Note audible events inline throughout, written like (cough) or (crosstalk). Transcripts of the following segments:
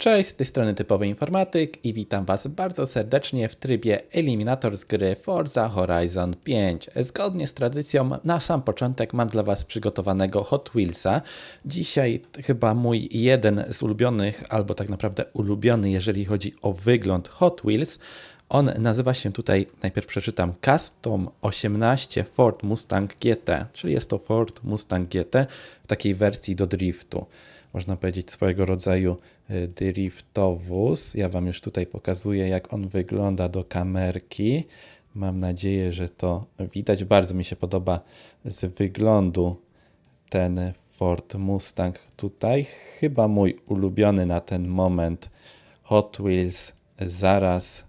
Cześć, z tej strony Typowy Informatyk i witam Was bardzo serdecznie w trybie Eliminator z gry Forza Horizon 5. Zgodnie z tradycją, na sam początek mam dla Was przygotowanego Hot Wheelsa. Dzisiaj chyba mój jeden z ulubionych, albo tak naprawdę ulubiony, jeżeli chodzi o wygląd Hot Wheels. On nazywa się tutaj, najpierw przeczytam, Custom 18 Ford Mustang GT, czyli jest to Ford Mustang GT w takiej wersji do driftu można powiedzieć, swojego rodzaju y, driftowóz. Ja Wam już tutaj pokazuję, jak on wygląda do kamerki. Mam nadzieję, że to widać. Bardzo mi się podoba z wyglądu ten Ford Mustang tutaj. Chyba mój ulubiony na ten moment Hot Wheels zaraz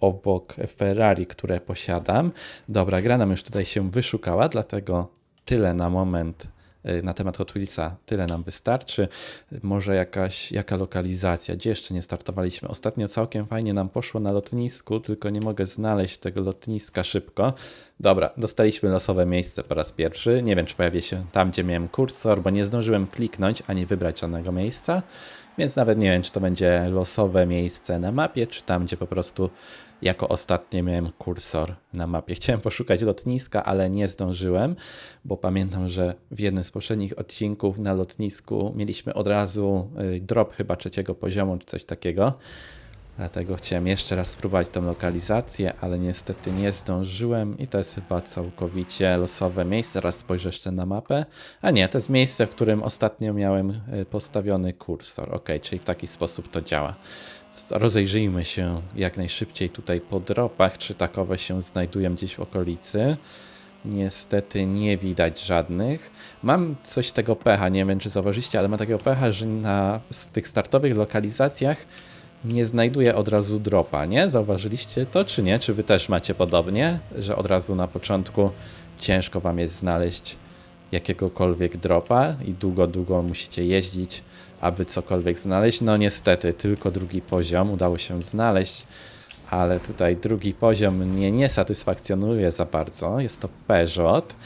obok Ferrari, które posiadam. Dobra, gra nam już tutaj się wyszukała, dlatego tyle na moment na temat Hot Wheelsa tyle nam wystarczy. Może jakaś, jaka lokalizacja, gdzie jeszcze nie startowaliśmy. Ostatnio całkiem fajnie nam poszło na lotnisku, tylko nie mogę znaleźć tego lotniska szybko. Dobra, dostaliśmy losowe miejsce po raz pierwszy. Nie wiem, czy pojawi się tam, gdzie miałem kursor, bo nie zdążyłem kliknąć ani wybrać żadnego miejsca. Więc nawet nie wiem, czy to będzie losowe miejsce na mapie, czy tam, gdzie po prostu jako ostatnie miałem kursor na mapie. Chciałem poszukać lotniska, ale nie zdążyłem, bo pamiętam, że w jednym z poprzednich odcinków na lotnisku mieliśmy od razu y, drop chyba trzeciego poziomu, czy coś takiego. Dlatego chciałem jeszcze raz spróbować tą lokalizację, ale niestety nie zdążyłem i to jest chyba całkowicie losowe miejsce. Raz spojrzę jeszcze na mapę. A nie, to jest miejsce, w którym ostatnio miałem y, postawiony kursor. Ok, czyli w taki sposób to działa. Rozejrzyjmy się jak najszybciej tutaj po dropach, czy takowe się znajdują gdzieś w okolicy. Niestety nie widać żadnych. Mam coś tego pecha, nie wiem czy zauważyliście, ale mam takiego pecha, że na tych startowych lokalizacjach nie znajduje od razu dropa, nie? Zauważyliście to czy nie? Czy wy też macie podobnie, że od razu na początku ciężko wam jest znaleźć jakiegokolwiek dropa i długo, długo musicie jeździć, aby cokolwiek znaleźć? No niestety, tylko drugi poziom udało się znaleźć, ale tutaj drugi poziom mnie nie satysfakcjonuje za bardzo. Jest to Peugeot,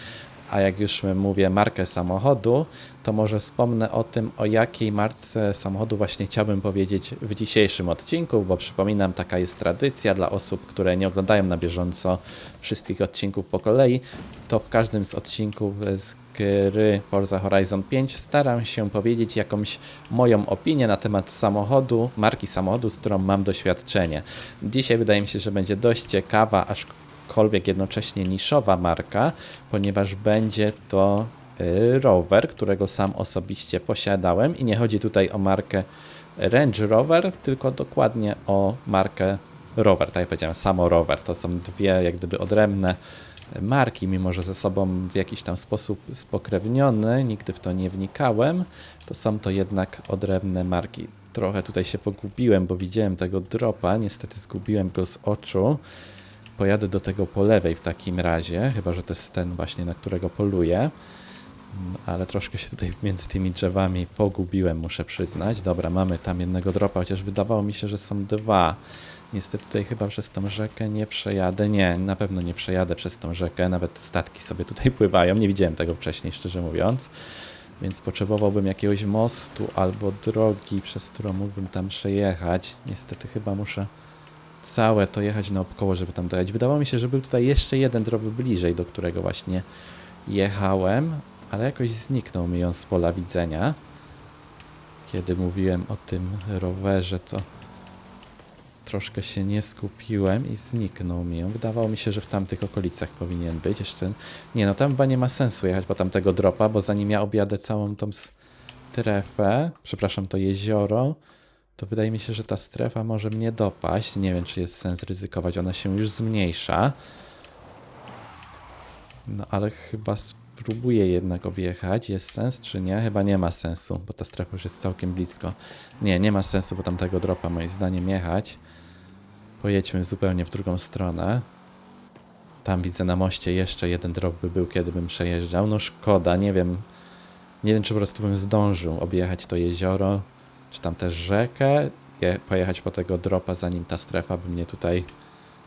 a jak już mówię markę samochodu, to może wspomnę o tym, o jakiej marce samochodu właśnie chciałbym powiedzieć w dzisiejszym odcinku, bo przypominam, taka jest tradycja dla osób, które nie oglądają na bieżąco wszystkich odcinków po kolei, to w każdym z odcinków z gry Forza Horizon 5 staram się powiedzieć jakąś moją opinię na temat samochodu, marki samochodu, z którą mam doświadczenie. Dzisiaj wydaje mi się, że będzie dość ciekawa, aczkolwiek jednocześnie niszowa marka, ponieważ będzie to y, rower, którego sam osobiście posiadałem i nie chodzi tutaj o markę Range Rover, tylko dokładnie o markę rower, tak jak powiedziałem, samo rower. To są dwie jak gdyby odrębne marki, mimo że ze sobą w jakiś tam sposób spokrewnione, nigdy w to nie wnikałem, to są to jednak odrębne marki. Trochę tutaj się pogubiłem, bo widziałem tego dropa, niestety zgubiłem go z oczu. Pojadę do tego po lewej w takim razie, chyba że to jest ten właśnie, na którego poluję. Ale troszkę się tutaj (laughs) między tymi drzewami pogubiłem, muszę przyznać. Dobra, mamy tam jednego dropa, chociaż wydawało mi się, że są dwa. Niestety tutaj chyba przez tą rzekę nie przejadę. Nie, na pewno nie przejadę przez tą rzekę. Nawet statki sobie tutaj (laughs) pływają. Nie widziałem tego wcześniej, szczerze mówiąc. Więc potrzebowałbym jakiegoś mostu albo drogi, przez którą mógłbym tam przejechać. Niestety chyba muszę całe to jechać naokoło, żeby tam dojechać. Wydawało mi się, że był tutaj jeszcze jeden drog bliżej, do którego właśnie jechałem, ale jakoś zniknął mi on z pola widzenia. Kiedy mówiłem o tym rowerze, to troszkę się nie skupiłem i zniknął mi on. Wydawało mi się, że w tamtych okolicach powinien być. Jeszcze nie, no tam chyba nie ma sensu jechać po tamtego dropa, bo zanim ja objadę całą tą strefę, przepraszam, to jezioro, to wydaje mi się, że ta strefa może mnie dopaść. Nie wiem, czy jest sens ryzykować, ona się już zmniejsza. No ale chyba spróbuję jednak objechać. Jest sens czy nie? Chyba nie ma sensu, bo ta strefa już jest całkiem blisko. Nie, nie ma sensu, bo tamtego dropa moim zdaniem jechać. Pojedźmy zupełnie w drugą stronę. Tam widzę na moście jeszcze jeden drop by był, kiedy bym przejeżdżał. No szkoda, nie wiem. Nie wiem, czy po prostu bym zdążył objechać to jezioro, czy tam też rzekę, je, pojechać po tego dropa, zanim ta strefa by mnie tutaj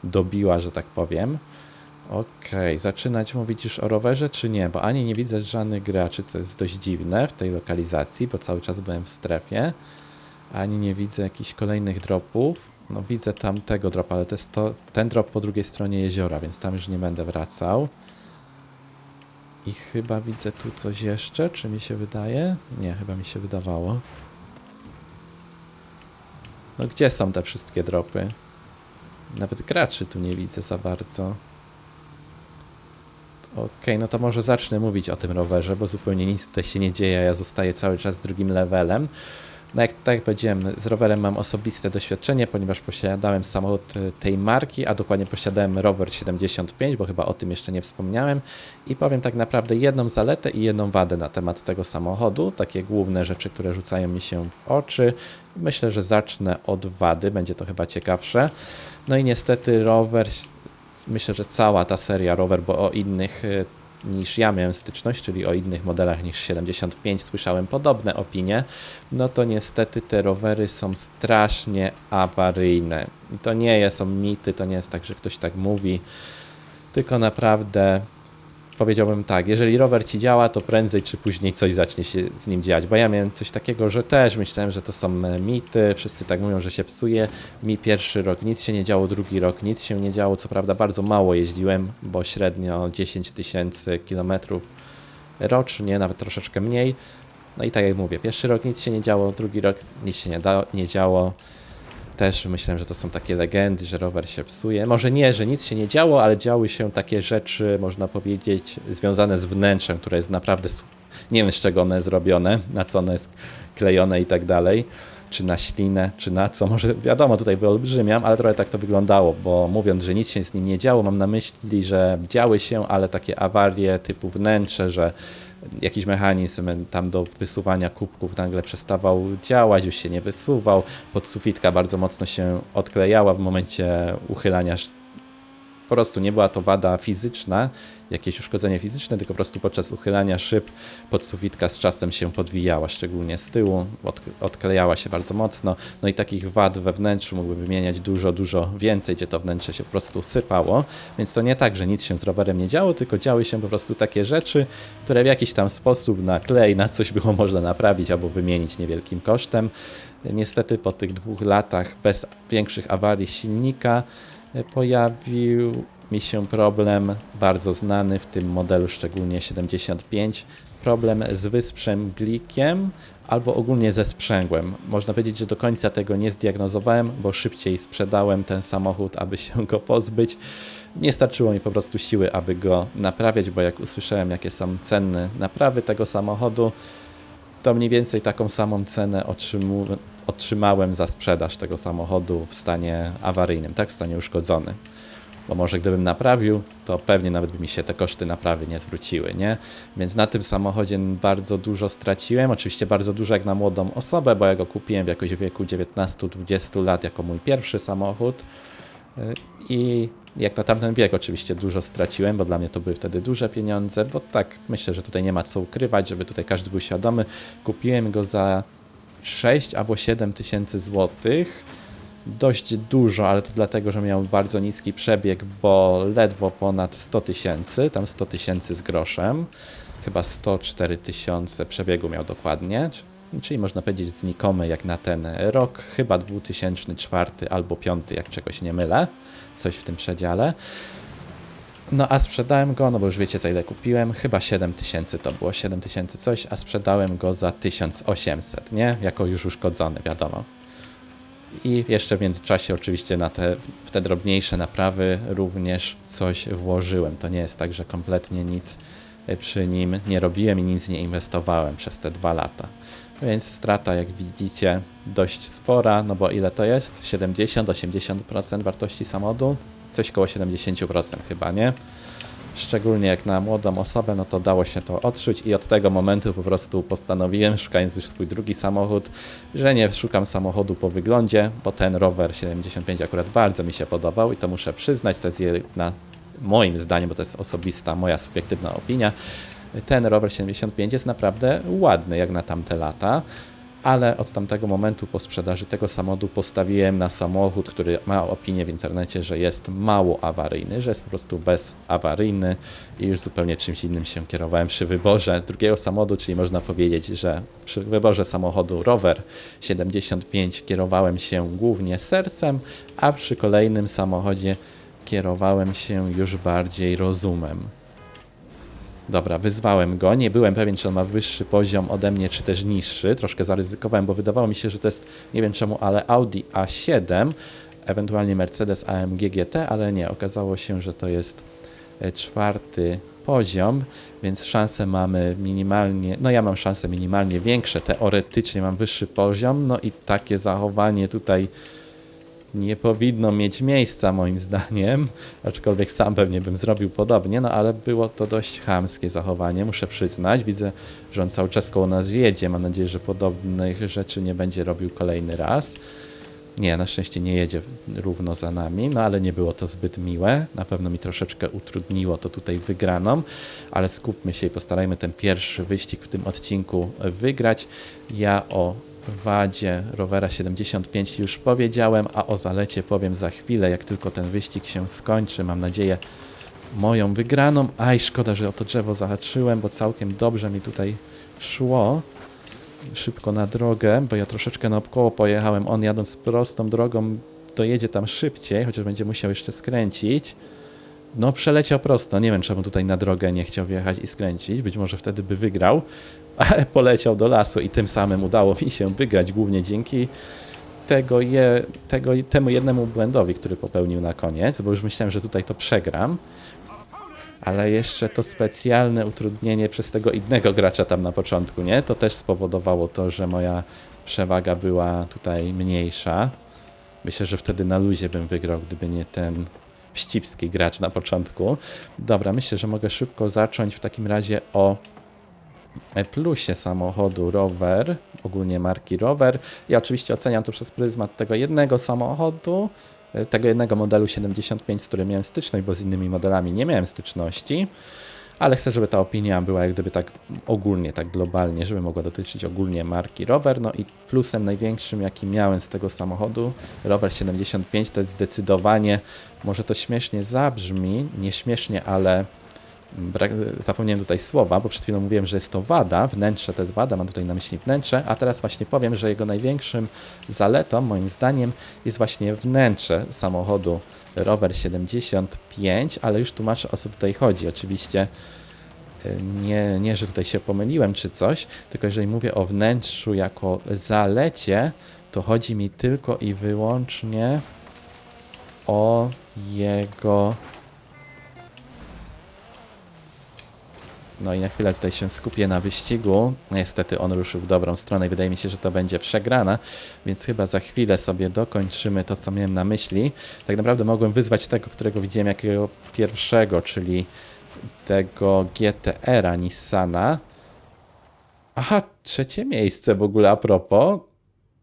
dobiła, że tak powiem. Okej, okay. zaczynać mówić już o rowerze, czy nie? Bo ani nie widzę żadnych graczy, co jest dość dziwne w tej lokalizacji, bo cały czas byłem w strefie Ani nie widzę jakichś kolejnych dropów. No widzę tamtego dropa, ale to jest to, ten drop po drugiej stronie jeziora, więc tam już nie będę wracał. I chyba widzę tu coś jeszcze, czy mi się wydaje? Nie, chyba mi się wydawało. No gdzie są te wszystkie dropy? Nawet graczy tu nie widzę za bardzo. Okej, no to może zacznę mówić o tym rowerze, bo zupełnie nic tutaj się nie dzieje, ja zostaję cały czas drugim levelem. No jak tak jak powiedziałem, z rowerem mam osobiste doświadczenie, ponieważ posiadałem samochód y, tej marki, a dokładnie posiadałem rower 75, bo chyba o tym jeszcze nie wspomniałem. I powiem tak naprawdę jedną zaletę i jedną wadę na temat tego samochodu, takie główne rzeczy, które rzucają mi się w oczy. Myślę, że zacznę od wady, będzie to chyba ciekawsze. No i niestety rower, myślę, że cała ta seria rower, bo o innych y, niż ja miałem styczność, czyli o innych modelach niż 75 słyszałem podobne opinie, no to niestety te rowery są strasznie awaryjne. I to nie są mity, to nie jest tak, że ktoś tak mówi, tylko naprawdę powiedziałbym tak, jeżeli rower ci działa, to prędzej czy później coś zacznie się z nim dziać, bo ja miałem coś takiego, że też myślałem, że to są mity, wszyscy tak mówią, że się psuje, mi pierwszy rok nic się nie działo, drugi rok nic się nie działo, co prawda bardzo mało jeździłem, bo średnio 10 tysięcy kilometrów rocznie, nawet troszeczkę mniej, no i tak jak mówię, pierwszy rok nic się nie działo, drugi rok nic się nie, da, nie działo, też myślałem, że to są takie legendy, że rower się psuje. Może nie, że nic się nie działo, ale działy się takie rzeczy, można powiedzieć, związane z wnętrzem, które jest naprawdę. Nie wiem, z czego one zrobione, na co one jest klejone i tak dalej. Czy na ślinę, czy na co. Może wiadomo, tutaj wyolbrzymiam, ale trochę tak to wyglądało, bo mówiąc, że nic się z nim nie działo, mam na myśli, że działy się, ale takie awarie typu wnętrze, że jakiś mechanizm tam do wysuwania kubków nagle przestawał działać, już się nie wysuwał, podsufitka bardzo mocno się odklejała w momencie uchylania. Po prostu nie była to wada fizyczna, jakieś uszkodzenie fizyczne, tylko po prostu podczas uchylania szyb podsufitka z czasem się podwijała, szczególnie z tyłu, od, odklejała się bardzo mocno. No i takich wad we wnętrzu mógłbym wymieniać dużo, dużo więcej, gdzie to wnętrze się po prostu sypało. Więc to nie tak, że nic się z rowerem nie działo, tylko działy się po prostu takie rzeczy, które w jakiś tam sposób na klej, na coś było można naprawić albo wymienić niewielkim kosztem. Niestety po tych dwóch latach bez większych awarii silnika pojawił mi się problem bardzo znany w tym modelu, szczególnie 75, problem z wysprzęglikiem albo ogólnie ze sprzęgłem. Można powiedzieć, że do końca tego nie zdiagnozowałem, bo szybciej sprzedałem ten samochód, aby się go pozbyć. Nie starczyło mi po prostu siły, aby go naprawiać, bo jak usłyszałem, jakie są ceny naprawy tego samochodu, to mniej więcej taką samą cenę otrzymu, otrzymałem za sprzedaż tego samochodu w stanie awaryjnym, tak, w stanie uszkodzonym. Bo może gdybym naprawił, to pewnie nawet by mi się te koszty naprawy nie zwróciły, nie? Więc na tym samochodzie bardzo dużo straciłem, oczywiście bardzo dużo jak na młodą osobę, bo ja go kupiłem w jakoś wieku 19-20 lat jako mój pierwszy samochód. I jak na tamten wiek oczywiście dużo straciłem, bo dla mnie to były wtedy duże pieniądze, bo tak myślę, że tutaj nie ma co ukrywać, żeby tutaj każdy był świadomy. Kupiłem go za 6 albo 7 tysięcy złotych. Dość dużo, ale to dlatego, że miał bardzo niski przebieg, bo ledwo ponad 100 tysięcy, tam 100 tysięcy z groszem, chyba 104 tysiące przebiegu miał dokładnie, czyli można powiedzieć znikomy jak na ten rok, chyba 2004 albo 5, jak czegoś nie mylę, coś w tym przedziale. No a sprzedałem go, no bo już wiecie za ile kupiłem, chyba 7 tysięcy to było, 7 tysięcy coś, a sprzedałem go za 1800, nie? Jako już uszkodzony, wiadomo. I jeszcze w międzyczasie oczywiście na te, w te drobniejsze naprawy również coś włożyłem. To nie jest tak, że kompletnie nic y, przy nim nie robiłem i nic nie inwestowałem przez te dwa lata. Więc strata, jak widzicie, dość spora, no bo ile to jest? 70-80% wartości samochodu? Coś koło 70% chyba, nie? Szczególnie jak na młodą osobę, no to dało się to odczuć i od tego momentu po prostu postanowiłem, szukając już swój drugi samochód, że nie szukam samochodu po wyglądzie, bo ten rower 75 akurat bardzo mi się podobał i to muszę przyznać, to jest jedna, moim zdaniem, bo to jest osobista, moja subiektywna opinia, ten rower 75 jest naprawdę ładny jak na tamte lata. Ale od tamtego momentu po sprzedaży tego samochodu postawiłem na samochód, który ma opinię w internecie, że jest mało awaryjny, że jest po prostu bezawaryjny i już zupełnie czymś innym się kierowałem przy wyborze drugiego samochodu, czyli można powiedzieć, że przy wyborze samochodu Rover 75 kierowałem się głównie sercem, a przy kolejnym samochodzie kierowałem się już bardziej rozumem. Dobra, wyzwałem go. Nie byłem pewien, czy on ma wyższy poziom ode mnie, czy też niższy. Troszkę zaryzykowałem, bo wydawało mi się, że to jest, nie wiem czemu, ale Audi A7, ewentualnie Mercedes AMG GT, ale nie. Okazało się, że to jest e, czwarty poziom, więc szanse mamy minimalnie, no ja mam szanse minimalnie większe, teoretycznie mam wyższy poziom, no i takie zachowanie tutaj nie powinno mieć miejsca moim zdaniem, aczkolwiek sam pewnie bym zrobił podobnie, no ale było to dość chamskie zachowanie, muszę przyznać. Widzę, że on cały czas koło nas jedzie, mam nadzieję, że podobnych rzeczy nie będzie robił kolejny raz. Nie, na szczęście nie jedzie równo za nami, no ale nie było to zbyt miłe. Na pewno mi troszeczkę utrudniło to tutaj wygraną, ale skupmy się i postarajmy ten pierwszy wyścig w tym odcinku wygrać. Ja o wadzie rowera 75 już powiedziałem, a o zalecie powiem za chwilę, jak tylko ten wyścig się skończy. Mam nadzieję moją wygraną. Aj, szkoda, że o to drzewo zahaczyłem, bo całkiem dobrze mi tutaj szło szybko na drogę, bo ja troszeczkę naokoło pojechałem. On jadąc prostą drogą dojedzie tam szybciej, chociaż będzie musiał jeszcze skręcić. No, przeleciał prosto. Nie wiem, czemu tutaj na drogę nie chciał wjechać i skręcić. Być może wtedy by wygrał, (laughs) ale poleciał do lasu i tym samym udało mi się wygrać, głównie dzięki tego, je, tego temu jednemu błędowi, który popełnił na koniec, bo już myślałem, że tutaj to przegram. Ale jeszcze to specjalne utrudnienie przez tego innego gracza tam na początku, nie? To też spowodowało to, że moja przewaga była tutaj mniejsza. Myślę, że wtedy na luzie bym wygrał, gdyby nie ten wścibski gracz na początku. Dobra, myślę, że mogę szybko zacząć w takim razie o plusie samochodu rower, ogólnie marki rower. Ja oczywiście oceniam to przez pryzmat tego jednego samochodu, e, tego jednego modelu 75, z którym miałem styczność, bo z innymi modelami nie miałem styczności. Ale chcę, żeby ta opinia była jak gdyby tak ogólnie, tak globalnie, żeby mogła dotyczyć ogólnie marki rower. No i plusem największym, jaki miałem z tego samochodu, rower 75, to jest zdecydowanie, może to śmiesznie zabrzmi, nie śmiesznie, ale brak, zapomniałem tutaj słowa, bo przed chwilą mówiłem, że jest to wada, wnętrze to jest wada, mam tutaj na myśli wnętrze, a teraz właśnie powiem, że jego największym zaletą, moim zdaniem, jest właśnie wnętrze samochodu Rover 75, ale już tłumaczę o co tutaj chodzi. Oczywiście y, nie, nie, że tutaj się pomyliłem czy coś, tylko jeżeli mówię o wnętrzu jako zalecie, to chodzi mi tylko i wyłącznie o jego No i na chwilę tutaj się skupię na wyścigu. Niestety on ruszył w dobrą stronę i wydaje mi się, że to będzie przegrana, więc chyba za chwilę sobie dokończymy to, co miałem na myśli. Tak naprawdę mogłem wyzwać tego, którego widziałem jakiego pierwszego, czyli tego GTR-a Nissana. Aha, trzecie miejsce w ogóle a propos.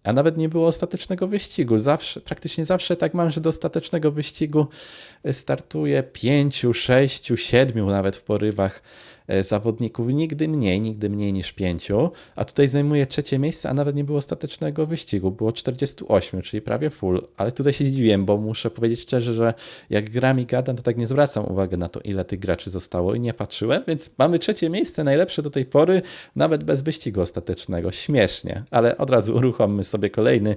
A nawet nie było ostatecznego wyścigu. Zawsze, praktycznie zawsze tak mam, że do ostatecznego wyścigu startuje pięciu, sześciu, siedmiu nawet w porywach zawodników. Nigdy mniej, nigdy mniej niż pięciu. A tutaj zajmuje trzecie miejsce, a nawet nie było ostatecznego wyścigu. Było 48, czyli prawie full. Ale tutaj się zdziwiłem, bo muszę powiedzieć szczerze, że jak gram i gadam, to tak nie zwracam uwagi na to, ile tych graczy zostało i nie patrzyłem. Więc mamy trzecie miejsce, najlepsze do tej pory, nawet bez wyścigu ostatecznego. Śmiesznie, ale od razu (laughs) uruchommy sobie kolejny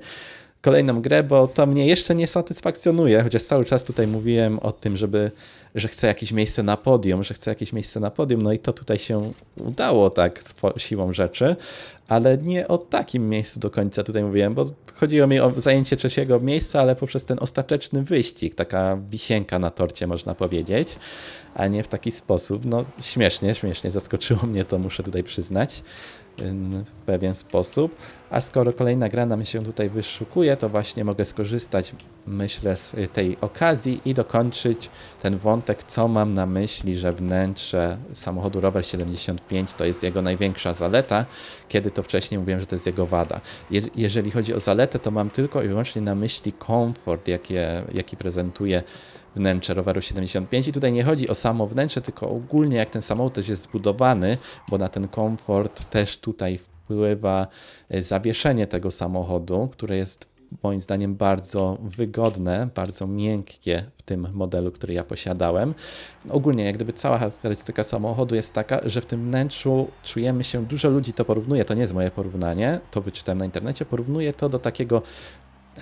kolejną grę, bo to mnie jeszcze nie satysfakcjonuje, chociaż cały czas tutaj mówiłem o tym, żeby, że chcę jakieś miejsce na podium, że chcę jakieś miejsce na podium, no i to tutaj się udało tak siłą rzeczy, ale nie o takim miejscu do końca tutaj mówiłem, bo chodziło mi o zajęcie trzeciego miejsca, ale poprzez ten ostateczny wyścig, taka wisienka na torcie można powiedzieć, a nie w taki sposób, no śmiesznie, śmiesznie zaskoczyło mnie to, muszę tutaj przyznać w pewien sposób. A skoro kolejna gra nam się tutaj wyszukuje, to właśnie mogę skorzystać, myślę, z tej okazji i dokończyć ten wątek, co mam na myśli, że wnętrze samochodu Rover 75 to jest jego największa zaleta, kiedy to wcześniej mówiłem, że to jest jego wada. Je jeżeli chodzi o zaletę, to mam tylko i wyłącznie na myśli komfort, jakie, jaki prezentuje wnętrze roweru 75 i tutaj nie chodzi o samo wnętrze, tylko ogólnie jak ten samochód też jest zbudowany, bo na ten komfort też tutaj wpływa e, zawieszenie tego samochodu, które jest moim zdaniem bardzo wygodne, bardzo miękkie w tym modelu, który ja posiadałem. Ogólnie, jak gdyby cała charakterystyka samochodu jest taka, że w tym wnętrzu czujemy się, dużo ludzi to porównuje, to nie jest moje porównanie, to wyczytałem na internecie, porównuje to do takiego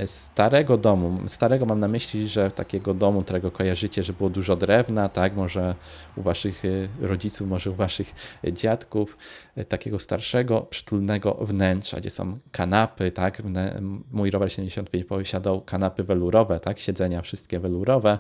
starego domu. Starego mam na myśli, że takiego domu, którego kojarzycie, że było dużo drewna, tak, może u waszych y, rodziców, może u waszych dziadków, y, takiego starszego, przytulnego wnętrza, gdzie są kanapy, tak, mój rower 75 posiadał kanapy welurowe, tak, siedzenia wszystkie welurowe,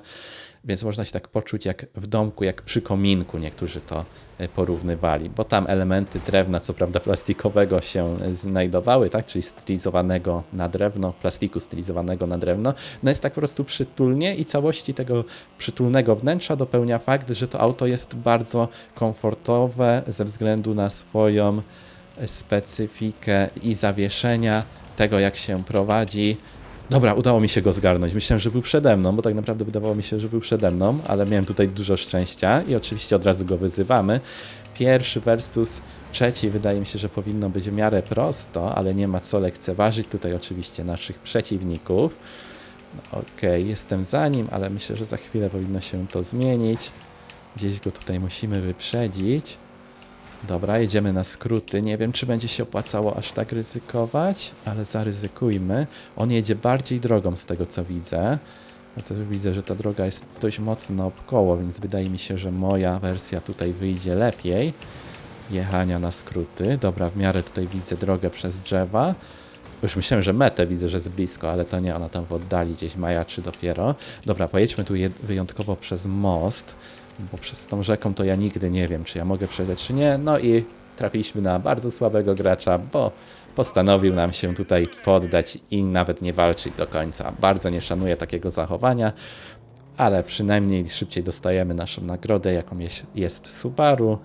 więc można się tak poczuć jak w domku, jak przy kominku niektórzy to y, porównywali, bo tam elementy drewna, co prawda plastikowego się y, znajdowały, tak, czyli stylizowanego na drewno, plastiku stylizowanego na drewno, no jest tak po prostu przytulnie i całości tego przytulnego wnętrza dopełnia fakt, że to auto jest bardzo komfortowe ze względu na swoją y, specyfikę i zawieszenia tego, jak się prowadzi. Dobra, udało mi się go zgarnąć. Myślałem, że był przede mną, bo tak naprawdę wydawało mi się, że był przede mną, ale miałem tutaj dużo szczęścia i oczywiście od razu go wyzywamy. Pierwszy versus trzeci wydaje mi się, że powinno być w miarę prosto, ale nie ma co lekceważyć tutaj oczywiście naszych przeciwników. Okej, jestem za nim, ale myślę, że za chwilę powinno się to zmienić. Gdzieś go tutaj musimy wyprzedzić. Dobra, jedziemy na skróty. Nie wiem, czy będzie się opłacało aż tak ryzykować, ale zaryzykujmy. On jedzie bardziej drogą z tego, co widzę. A co widzę, że ta droga jest dość mocno naokoło, więc wydaje mi się, że moja wersja tutaj wyjdzie lepiej. Jechania na skróty. Dobra, w miarę tutaj widzę drogę przez drzewa. Już myślałem, że metę widzę, że jest blisko, ale to nie, ona tam w oddali gdzieś majaczy dopiero. Dobra, pojedźmy tu wyjątkowo przez most, bo przez tą rzeką to ja nigdy nie wiem, czy ja mogę przejść, czy nie. No i trafiliśmy na bardzo słabego gracza, bo postanowił nam się tutaj poddać i nawet nie walczyć do końca. Bardzo nie szanuję takiego zachowania, ale przynajmniej szybciej dostajemy naszą nagrodę, jaką jest Subaru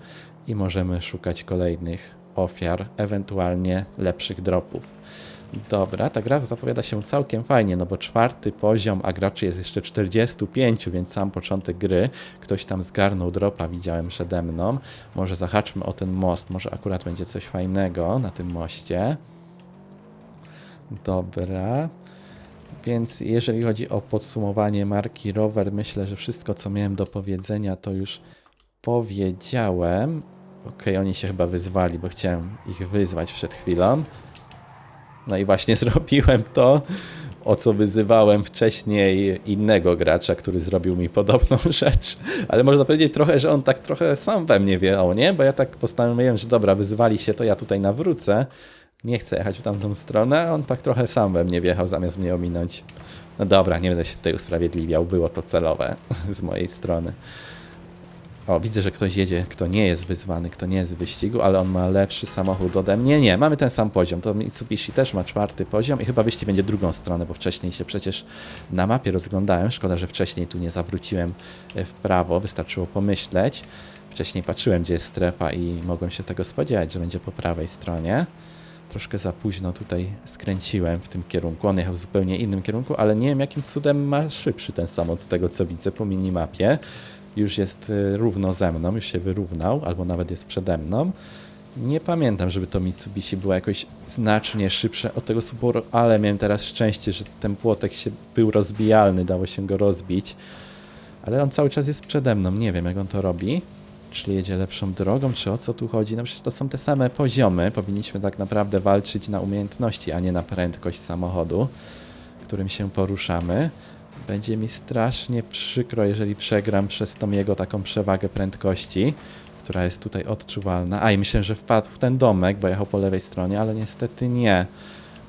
i możemy szukać kolejnych ofiar, ewentualnie lepszych dropów. Dobra, ta gra zapowiada się całkiem fajnie, no bo czwarty poziom, a graczy jest jeszcze 45, więc sam początek gry. Ktoś tam zgarnął dropa, widziałem przede mną. Może zahaczmy o ten most, może akurat będzie coś fajnego na tym moście. Dobra. Więc jeżeli chodzi o podsumowanie marki Rover, myślę, że wszystko, co miałem do powiedzenia, to już powiedziałem. Okej, oni się chyba wyzwali, bo chciałem ich wyzwać przed chwilą. No i właśnie (laughs) zrobiłem to, o co wyzywałem wcześniej innego gracza, który zrobił mi podobną (laughs) rzecz. Ale można powiedzieć trochę, że on tak trochę sam we mnie wjechał, nie? Bo ja tak postanowiłem, że dobra, wyzywali się, to ja tutaj nawrócę. Nie chcę jechać w tamtą stronę, on tak trochę sam we mnie wjechał, zamiast mnie ominąć. No dobra, nie będę się tutaj usprawiedliwiał, było to celowe (laughs) z mojej strony. O, widzę, że ktoś jedzie, kto nie jest wyzwany, kto nie jest w wyścigu, ale on ma lepszy samochód ode mnie. Nie, mamy ten sam poziom. To Mitsubishi też ma czwarty poziom i chyba wyścig będzie drugą stronę, bo wcześniej się przecież na mapie rozglądałem. Szkoda, że wcześniej tu nie zawróciłem e, w prawo, wystarczyło pomyśleć. Wcześniej patrzyłem, gdzie jest strefa i mogłem się tego spodziewać, że będzie po prawej stronie. Troszkę za późno tutaj skręciłem w tym kierunku. On jechał w zupełnie innym kierunku, ale nie wiem, jakim cudem ma szybszy ten samochód z tego, co widzę po minimapie już jest y, równo ze mną, już się wyrównał, albo nawet jest przede mną. Nie pamiętam, żeby to Mitsubishi było jakoś znacznie szybsze od tego Subaru, ale miałem teraz szczęście, że ten płotek się był rozbijalny, dało się go rozbić. Ale on cały czas jest przede mną, nie wiem jak on to robi. Czy jedzie lepszą drogą, czy o co tu chodzi? No przecież to są te same poziomy. Powinniśmy tak naprawdę walczyć na umiejętności, a nie na prędkość samochodu, którym się poruszamy. Będzie mi strasznie przykro, jeżeli przegram przez tą jego taką przewagę prędkości, która jest tutaj odczuwalna. A i myślę, że wpadł w ten domek, bo jechał po lewej stronie, ale niestety nie.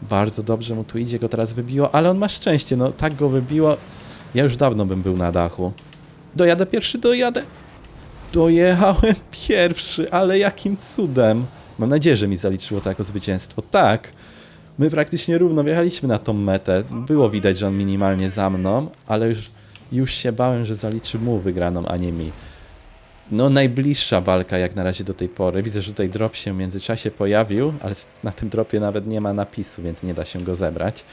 Bardzo dobrze mu tu idzie, go teraz wybiło, ale on ma szczęście, no tak go wybiło. Ja już dawno bym był na dachu. Dojadę pierwszy, dojadę. Dojechałem pierwszy, ale jakim cudem. Mam nadzieję, że mi zaliczyło to jako zwycięstwo. Tak. My praktycznie równo wjechaliśmy na tą metę. Było widać, że on minimalnie za mną, ale już, już się bałem, że zaliczy mu wygraną, a nie mi. No najbliższa walka jak na razie do tej pory. Widzę, że tutaj drop się w międzyczasie pojawił, ale na tym dropie nawet nie ma napisu, więc nie da się go zebrać.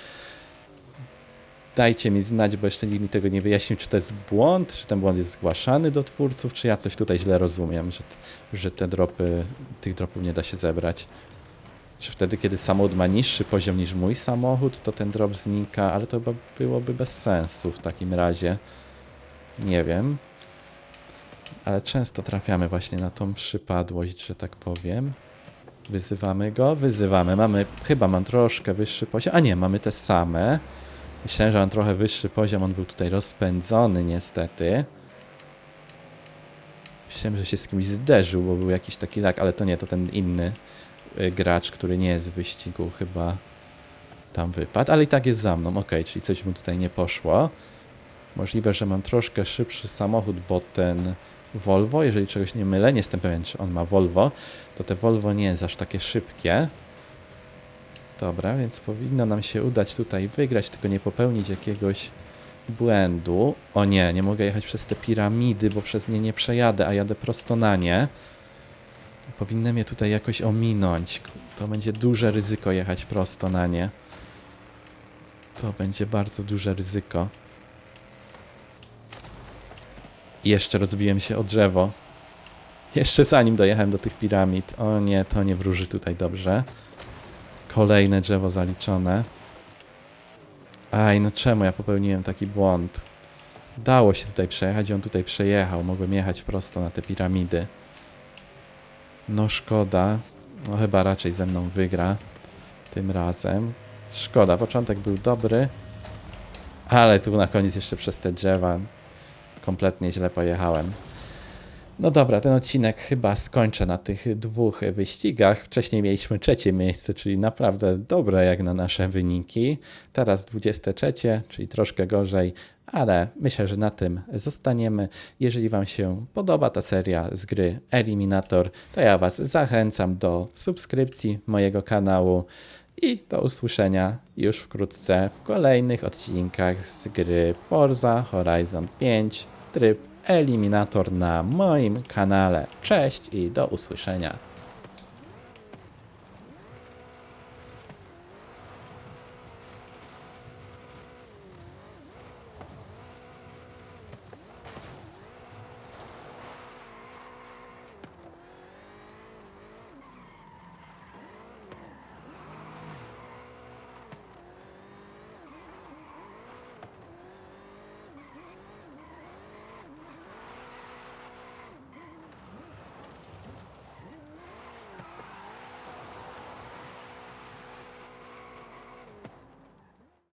Dajcie mi znać, bo jeszcze nikt mi tego nie wyjaśnił, czy to jest błąd, czy ten błąd jest zgłaszany do twórców, czy ja coś tutaj źle rozumiem, że, że te dropy, tych dropów nie da się zebrać. Czy wtedy, kiedy samochód ma niższy poziom niż mój samochód, to ten drop znika, ale to chyba byłoby bez sensu w takim razie. Nie wiem. Ale często trafiamy właśnie na tą przypadłość, że tak powiem. Wyzywamy go, wyzywamy. Mamy, chyba mam troszkę wyższy poziom. A nie, mamy te same. Myślałem, że mam trochę wyższy poziom, on był tutaj rozpędzony niestety. Myślałem, że się z kimś zderzył, bo był jakiś taki lag, ale to nie, to ten inny gracz, który nie jest w wyścigu chyba tam wypadł, ale i tak jest za mną, ok, czyli coś mu tutaj nie poszło. Możliwe, że mam troszkę szybszy samochód, bo ten Volvo, jeżeli czegoś nie mylę, nie jestem pewien, czy on ma Volvo, to te Volvo nie jest aż takie szybkie. Dobra, więc powinno nam się udać tutaj wygrać, tylko nie popełnić jakiegoś błędu. O nie, nie mogę jechać przez te piramidy, bo przez nie nie przejadę, a jadę prosto na nie. Powinnam je tutaj jakoś ominąć. To będzie duże ryzyko jechać prosto na nie. To będzie bardzo duże ryzyko. Jeszcze rozbiłem się o drzewo. Jeszcze zanim dojechałem do tych piramid. O nie, to nie wróży tutaj dobrze. Kolejne drzewo zaliczone. Aj, no czemu ja popełniłem taki błąd? Dało się tutaj przejechać i on tutaj przejechał. Mogłem jechać prosto na te piramidy. No szkoda. No chyba raczej ze mną wygra tym razem. Szkoda, początek był dobry. Ale tu na koniec jeszcze przez te drzewa kompletnie źle pojechałem. No dobra, ten odcinek chyba skończę na tych dwóch wyścigach. Wcześniej mieliśmy trzecie miejsce, czyli naprawdę dobre jak na nasze wyniki. Teraz 23, czyli troszkę gorzej, ale myślę, że na tym zostaniemy. Jeżeli Wam się podoba ta seria z gry Eliminator, to ja Was zachęcam do subskrypcji mojego kanału i do usłyszenia już wkrótce w kolejnych odcinkach z gry Forza Horizon 5 tryb Eliminator na moim kanale. Cześć i do usłyszenia.